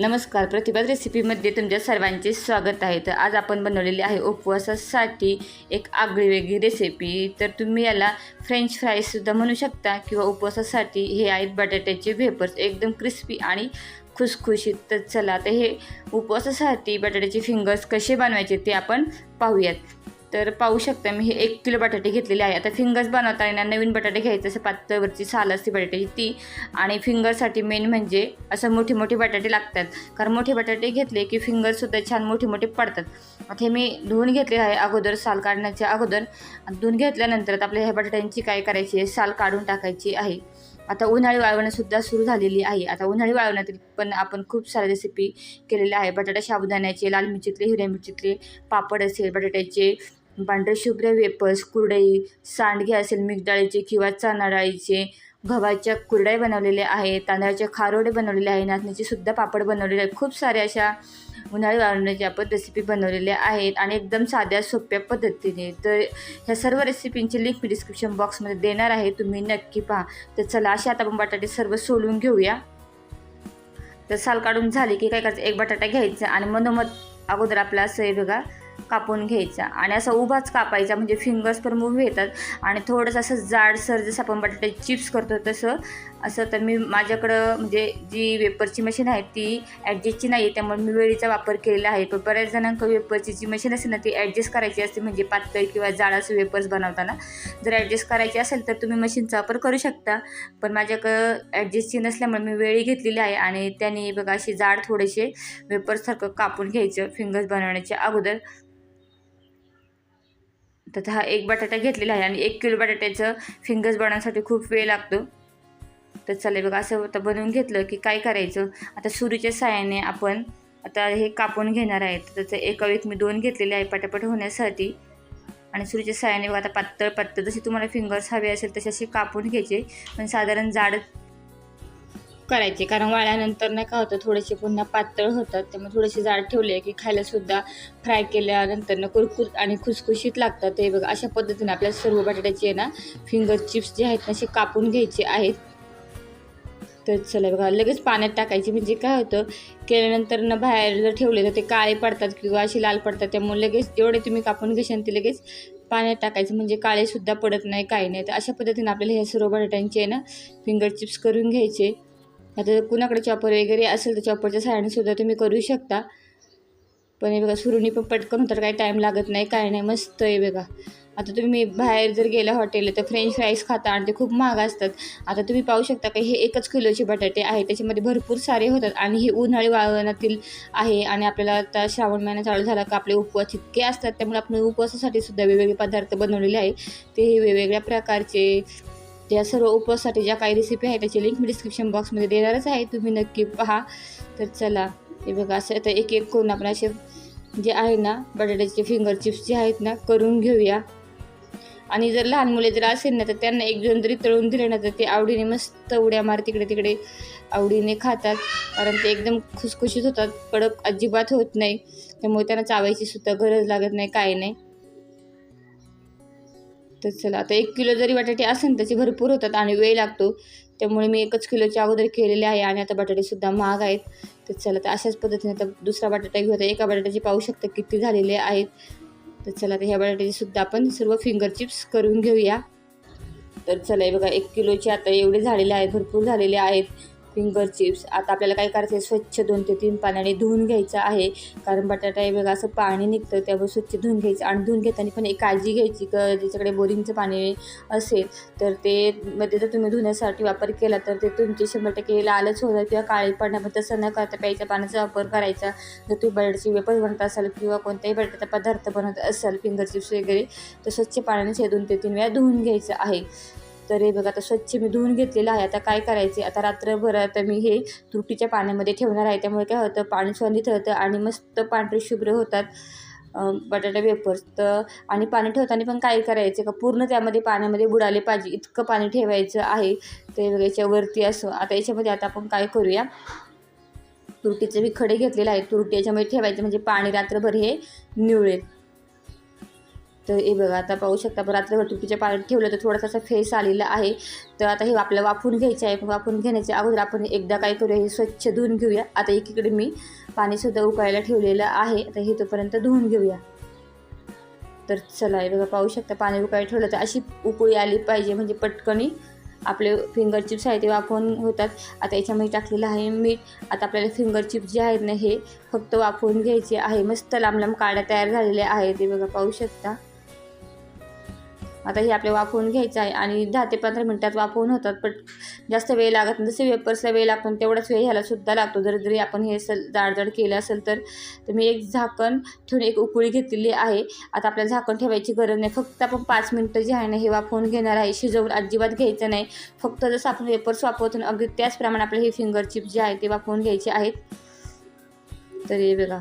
नमस्कार प्रतिभात रेसिपीमध्ये तुमच्या सर्वांचे स्वागत आहे. तर आज आपण बनवलेली आहे उपवासासाठी एक आगळी वेगळी रेसिपी. तर तुम्ही याला फ्रेंच फ्राईजसुद्धा म्हणू शकता किंवा उपवासासाठी हे आहेत बटाट्याचे वेपर्स एकदम क्रिस्पी आणि खुसखुशीत. तर चला तर हे उपवासासाठी बटाट्याचे फिंगर्स कसे बनवायचे ते आपण पाहूयात. तर पाहू शकता मी हे एक किलो बटाटे घेतलेले आहे. आता फिंगर्स बनवताना नवीन बटाटे घ्यायचे असं पातळवरची साल असते बटाट्याची ती. आणि फिंगरसाठी मेन म्हणजे असं मोठे मोठे बटाटे लागतात. कारण मोठे बटाटे घेतले की फिंगरसुद्धा छान मोठे मोठे पडतात. आता हे मी धुवून घेतले आहे अगोदर साल काढण्याच्या अगोदर. धुवून घेतल्यानंतर आपल्या ह्या बटाट्यांची काय करायची आहे? साल काढून टाकायची आहे. आता उन्हाळी वाळवणंसुद्धा सुरू झालेली आहे. आता उन्हाळी वाळवण्यातील पण आपण खूप साऱ्या रेसिपी केलेल्या आहे बटाटा साबुदाण्याचे लाल मिरचीतले हिरव्या मिरचीतले पापड असेल बटाट्याचे पांढरे शुभ्र वेपर्स कुरडई सांडगे असेल मिक्स डाळीचे किंवा चणाडाळीचे गव्हाच्या कुरड्या बनवलेल्या आहे तांदळाचे खारोडे बनवलेले आहे नाचणीचे सुद्धा पापड बनवलेले आहेत. खूप साऱ्या अशा उन्हाळी वाळवण्याच्या आपण रेसिपी बनवलेल्या आहेत आणि एकदम साध्या सोप्या पद्धतीने. तर ह्या सर्व रेसिपींची लिंक मी डिस्क्रिप्शन बॉक्समध्ये देणार आहे. तुम्ही नक्की पहा. तर चला असे आता आपण बटाटे सर्व सोलून घेऊया. तर साल काढून झाली की काय करायचं? एक बटाटा घ्यायचा आणि मनोमत अगोदर आपला असं आहे बघा कापून घ्यायचा आणि असा उभाच कापायचा म्हणजे फिंगर्स पण मूव्ह येतात. आणि थोडंसं असं जाडसर जसं आपण बटाटे चिप्स करतो तसं असं तर मी माझ्याकडं म्हणजे जी वेपरची मशीन आहे ती ॲडजस्टची नाही आहे त्यामुळे मी वेळीचा वापर केलेला आहे. पण बऱ्याच जणांकडे वेपरची जी मशीन असेल ना ती ॲडजस्ट करायची असते म्हणजे पातळ किंवा जाड असं वेपर्स बनवताना. जर ॲडजस्ट करायची असेल तर तुम्ही मशीनचा वापर करू शकता. पण माझ्याकडं ॲडजस्टची नसल्यामुळे मी वेळी घेतलेली आहे आणि त्याने बघा अशी जाड थोडेसे वेपर्ससारखं कापून घ्यायचं फिंगर्स बनवण्याच्या अगोदर. तर हा एक बटाटा घेतलेला आहे आणि एक किलो बटाट्याचं फिंगर्स बनवण्यासाठी खूप वेळ लागतो. तर चालेल बघा असं आता बनवून घेतलं की काय करायचं? आता सुरीच्या साहाय्याने आपण आता हे कापून घेणार आहेत त्याचं एका वेळेत मी दोन घेतलेले आहे पटापट होण्यासाठी. आणि सुरीच्या साहाय्याने बघा आता पातळ पातळ जसे तुम्हाला फिंगर्स हवे असेल तसे असे कापून घ्यायचे. पण साधारण जाड करायचे. कारण वाळल्यानंतर नाही का होतं थोडेसे पुन्हा पातळ होतात. त्यामुळे थोडेसे जाड ठेवले की खायलासुद्धा फ्राय केल्यानंतर ना कुरकुर आणि खुसखुशीत लागतात. ते बघा अशा पद्धतीने आपल्या सर्व बटाट्याचे आहे ना फिंगर चिप्स जे आहेत ना असे कापून घ्यायचे आहेत. तर चला बघा लगेच पाण्यात टाकायचे. म्हणजे काय होतं केल्यानंतर ना बाहेर जर ठेवले तर ते काळे पडतात किंवा असे लाल पडतात. त्यामुळे लगेच जेवढे तुम्ही कापून घेशाल ते लगेच पाण्यात टाकायचं. म्हणजे काळेसुद्धा पडत नाही काही नाही. तर अशा पद्धतीने आपल्याला ह्या सर्व बटाट्यांचे आहे ना फिंगर चिप्स करून घ्यायचे. आता कुणाकडे चॉपर वगैरे असेल तर चॉपरच्या सहाय्यानेसुद्धा तुम्ही करू शकता. पण हे बघा सुरुणी पण पटकन होतात काही टाईम लागत नाही काय नाही मस्त आहे बघा. आता तुम्ही बाहेर जर गेला हॉटेल तर फ्रेंच फ्राईज खाता आणि ते खूप महाग असतात. आता तुम्ही पाहू शकता का हे एकच किलोचे बटाटे आहे त्याच्यामध्ये भरपूर सारे होतात आणि हे उन्हाळी वाळवणातील आहे आणि आपल्याला आता श्रावण महिना चालू झाला का आपले उपवास इतके असतात त्यामुळे आपण उपवासासाठी सुद्धा वेगवेगळे पदार्थ बनवलेले आहे. ते हे वेगवेगळ्या प्रकारचे या सर्व उपवासासाठी ज्या काही रेसिपी आहेत त्याची लिंक मी डिस्क्रिप्शन बॉक्समध्ये देणारच आहे. तुम्ही नक्की पहा. तर चला हे बघा असं आता एक एक करून आपण असे जे आहे ना बटाट्याचे फिंगर चिप्स जे आहेत ना करून घेऊया. आणि जर लहान मुले जर असेल ना तर त्यांना एक दोन जरी तळून दिले ना तर ते आवडीने मस्त उड्या मार तिकडे तिकडे आवडीने खातात. कारण ते एकदम खुसखुशीत होतात. कडक अजिबात होत नाही. त्यामुळे त्यांना चावायची सुद्धा गरज लागत नाही काय नाही. तर चला आता एक किलो जरी बटाटे असेल त्याचे भरपूर होतात आणि वेळ लागतो. त्यामुळे मी एकच किलोच्या अगोदर केलेले आहे आणि आता बटाटेसुद्धा महाग आहेत. तर चला तर अशाच पद्धतीने आता दुसरा बटाटा घेऊ. आता एका बटाट्याचे पाहू शकता किती झालेले आहेत. तर चला तर ह्या बटाट्याचीसुद्धा आपण सर्व फिंगर चिप्स करून घेऊया. तर चला बघा एक किलोचे आता एवढे झालेले आहेत भरपूर झालेले आहेत. Finger chips. आता आपल्याला काय करायचं आहे स्वच्छ दोन ते तीन पाण्याने धुवून घ्यायचं आहे. कारण बटाटा हे बघा असं पाणी निघतं त्यावर स्वच्छ धुवून घ्यायचं. आणि धुवून घेताना पण एक काळजी घ्यायची क ज्याच्याकडे बोरिंगचं पाणी असेल तर ते मध्ये जर तुम्ही धुण्यासाठी वापर केला तर ते तुमचे शंभर टक्के लालच होणार किंवा काळे पडणार पण तसं न करता प्यायच्या पाण्याचा वापर करायचा. जर तुम्ही बटाट्याची वेपर बनवत असाल किंवा कोणत्याही बटाट्याचा पदार्थ बनवत असाल फिंगर चिप्स वगैरे तर स्वच्छ पाण्याने हे दोन ते तीन वेळा धुवून घ्यायचं आहे. तर हे बघा आता स्वच्छ मी धुवून घेतलेलं आहे. आता काय करायचे? आता रात्रभर आता मी हे तुरटीच्या पाण्यामध्ये ठेवणार आहे. त्यामुळे काय होतं? पाणी स्वंदित होतं आणि मस्त पांढरे शुभ्र होतात बटाटा वेफर्स. तर आणि पाणी ठेवताना पण काय करायचं? का पूर्ण त्यामध्ये पाण्यामध्ये बुडाले पाहिजे. इतकं पाणी ठेवायचं आहे. ते बघा याच्यावरती असं. आता याच्यामध्ये आता आपण काय करूया? तुरटीचे मी खडे घेतलेले आहेत तुरटी याच्यामध्ये ठेवायचे म्हणजे पाणी रात्रभर हे निवळेल. तर हे बघा आता पाहू शकता रात्रभर तुटीच्या पाण्यात ठेवलं तर थोडासा असा फेस आलेला आहे. तर आता हे आपल्याला वाफवून घ्यायचे आहे. वाफून घेण्याच्या अगोदर आपण एकदा काय करूया हे स्वच्छ धुवून घेऊया. आता एकीकडे मी पाणीसुद्धा उकळायला ठेवलेलं आहे. तर हे तोपर्यंत धुवून घेऊया. तर चला हे बघा पाहू शकता पाणी उकळायला ठेवलं तर अशी उकळी आली पाहिजे. म्हणजे पटकनी आपले फिंगर चिप्स आहे ते वाफवून होतात. आता याच्यामध्ये टाकलेलं आहे मीठ. आता आपल्याला फिंगर चिप्स जे आहेत ना हे फक्त वाफवून घ्यायचे आहे. मस्त लांब लांब काड्या तयार झालेल्या आहेत. ते बघा पाहू शकता. आता हे आपल्या वाफवून घ्यायचं आहे आणि दहा ते पंधरा मिनटात वाफवून होतात पण जास्त वेळ लागत नाही. जसे वेपर्सला वेळ लागतो तेवढाच वेळ ह्याला सुद्धा लागतो. जर जरी आपण हे सल जाडजाड केलं असेल तर तर मी एक झाकण ठेवून एक उकळी घेतलेली आहे. आता आपल्याला झाकण ठेवायची गरज नाही. फक्त आपण पाच मिनटं जे आहे ना हे वाफवून घेणार आहे. शिजवून अजिबात घ्यायचं नाही. फक्त जसं आपण वेपर्स वापरतो ना अगदी त्याचप्रमाणे आपले हे फिंगर चिप जे आहे ते वाफवून घ्यायचे आहेत. तर हे बघा.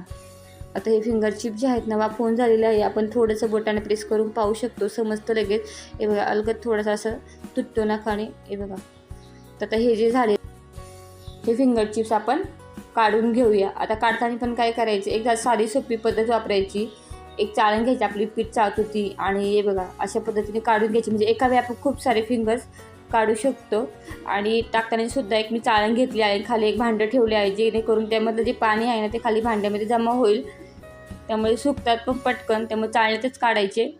आता हे फिंगर चिप जे आहेत ना वाफवून झालेले आहे. आपण थोडंसं बोटाने प्रेस करून पाहू शकतो. समजतं लगेच. हे बघा अलगद थोडंसं असं तुटतो ना खाणे. हे बघा. तर आता हे जे झाले हे फिंगर चिप्स आपण काढून घेऊया. आता काढताना पण काय करायचं? एकदा साधी सोपी पद्धत वापरायची. एक चाळण घ्यायची आपली पीठ चाळत होती. आणि हे बघा अशा पद्धतीने काढून घ्यायची. म्हणजे एका वेळी आपण खूप सारे फिंगर्स काढू शकतो. आणि टाकताना सुद्धा एक मी चाळण घेतली आहे. खाली एक भांडं ठेवले आहे. जेणेकरून त्यामधलं जे पाणी आहे ना ते खाली भांड्यामध्ये जमा होईल. त्यामुळे सुकतात पण पटकन त्यामुळे चाळण्यातच काढायचे.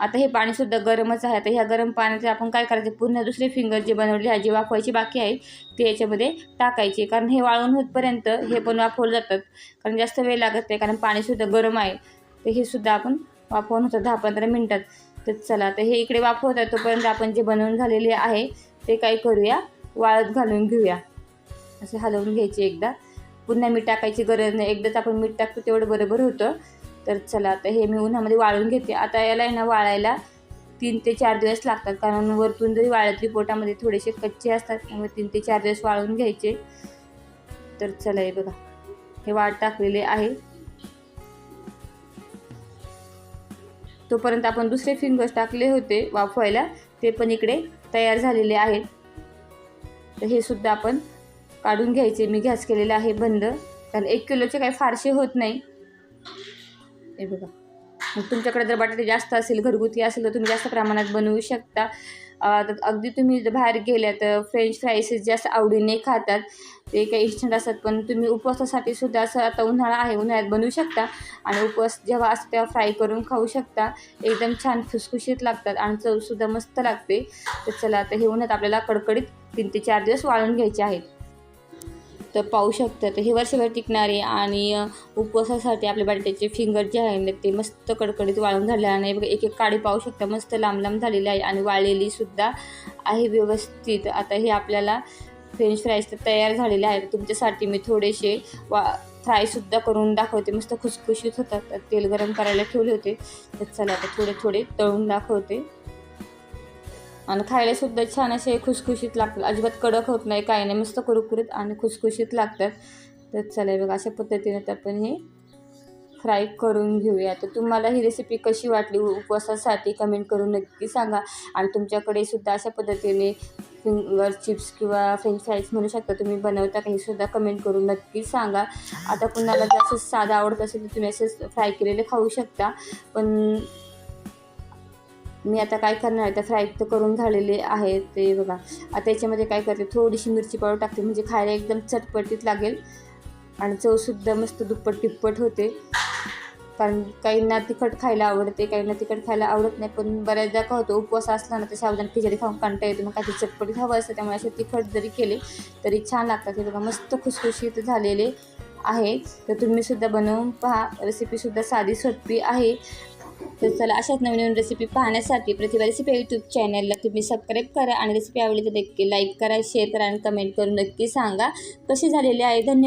आता हे पाणीसुद्धा गरमच आहे. आता ह्या गरम पाण्याचे आपण काय करायचं? पुन्हा दुसरे फिंगर जे बनवले आहे जे वाफवायचे बाकी आहेत ते याच्यामध्ये टाकायचे. कारण हे वाळून होतपर्यंत हे पण वाफवलं जातात. कारण जास्त वेळ लागत नाही कारण पाणीसुद्धा गरम आहे. तर हे सुद्धा आपण वाफवून होतं दहा पंधरा मिनटात. तर चला तर हे इकडे वाफवत आहे तोपर्यंत आपण जे बनवून झालेले आहे ते काय करूया? वाळत घालून घेऊया. असे हलवून घ्यायचे एकदा. पुन्हा मीठ टाकायची गरज नाही. एकदाच आपण मीठ टाकतो तेवढं बरोबर होतं. तर चला आता हे मी उन्हामध्ये वाळून घेते. आता याला आहे ना वाळायला तीन ते चार दिवस लागतात. कारण वरतून जरी वाळतली पोटामध्ये थोडेसे कच्चे असतात. त्यामुळे तीन ते चार दिवस वाळून घ्यायचे. तर चला हे बघा. हे वाळ टाकलेले आहे. तोपर्यंत आपण दुसरे फिंगर्स टाकले होते वाफवायला. ते पण इकडे तयार झालेले आहेत. तर हे सुद्धा आपण काढून घ्यायचे. मी गॅस केलेला आहे बंद. कारण एक किलोचे काही फारसे होत नाही. हे बघा. मग तुमच्याकडे जर बटाटे जास्त असेल घरगुती असेल तर तुम्ही जास्त प्रमाणात बनवू शकता. तर अगदी तुम्ही जर बाहेर गेल्या तर फ्रेंच फ्राईसेस जास्त आवडीने खातात. ते काही इन्स्टंट असतात पण तुम्ही उपवासासाठी सुद्धा असं आता उन्हाळा आहे उन्हाळ्यात बनवू शकता. आणि उपवास जेव्हा असतो तेव्हा फ्राय करून खाऊ शकता. एकदम छान खुसखुशीत लागतात आणि चवसुद्धा मस्त लागते. तर चला आता हे उन्हात आपल्याला कडकडीत तीन ते चार दिवस वाळून घ्यायचे आहेत. तर पाहू शकतात हे वर्षभर टिकणारे आणि उपवासासाठी आपल्या बटाट्याचे फिंगर जे आहे ना ते मस्त कडकडीत वाळून झाले आणि एक एक काळी पाहू शकता. मस्त लांब लांब झालेली आहे आणि वाळलेली सुद्धा आहे व्यवस्थित. आता हे आपल्याला फ्रेंच फ्राईज तर तयार झालेले आहेत. तुमच्यासाठी मी थोडेसे वा फ्रायसुद्धा करून दाखवते. मस्त खुसखुशीत होतात. तेल गरम करायला ठेवले होते. तर चला आता थोडे थोडे तळून दाखवते. आणि खायलासुद्धा छान असे खुसखुशीत लागतात. अजिबात कडक होत नाही काही नाही. मस्त कुरकुरीत आणि खुसखुशीत लागतात. तर चला बघा अशा पद्धतीने तर आपण हे फ्राय करून घेऊया. तर तुम्हाला ही रेसिपी कशी वाटली? उपवासासाठी कमेंट करून नक्की सांगा. आणि तुमच्याकडे सुद्धा अशा पद्धतीने फिंगर चिप्स किंवा फ्रेंच फ्राईज म्हणू शकता. तुम्ही बनवता काही सुद्धा कमेंट करून नक्की सांगा. आता कुणाला जास्त साधं आवडत असेल तर तुम्ही असं फ्राय केलेले खाऊ शकता. पण मी आता काय करणार आहे? तर फ्राय तर करून झालेले आहेत ते बघा. आता याच्यामध्ये काय करते? थोडीशी मिरची पावडर टाकते. म्हणजे खायला एकदम चटपटीत लागेल. आणि चवसुद्धा मस्त दुप्पट तिप्पट होते. कारण काहींना तिखट खायला आवडते काहींना तिखट खायला आवडत नाही. पण बऱ्याचदा का होतो? उपवास असला ना तर सावधान खिचडी खाऊन कंटा येते. मग काही चटपटीत हवं असतं. त्यामुळे असे तिखट जरी केले तरी छान लागतात. हे बघा मस्त खुसखुशीत झालेले आहे. तर तुम्हीसुद्धा बनवून पहा. रेसिपीसुद्धा साधी सोपी आहे. तर चला अशाच नवीन नवीन रेसिपी पाहण्यासाठी प्रतिभा रेसिपी यूट्यूब चॅनलला तुम्ही सबस्क्राईब करा आणि रेसिपी आवडली तर नक्की लाईक करा शेअर करा आणि कमेंट करून नक्की सांगा. कशी झालेली आहे? धन्यवाद.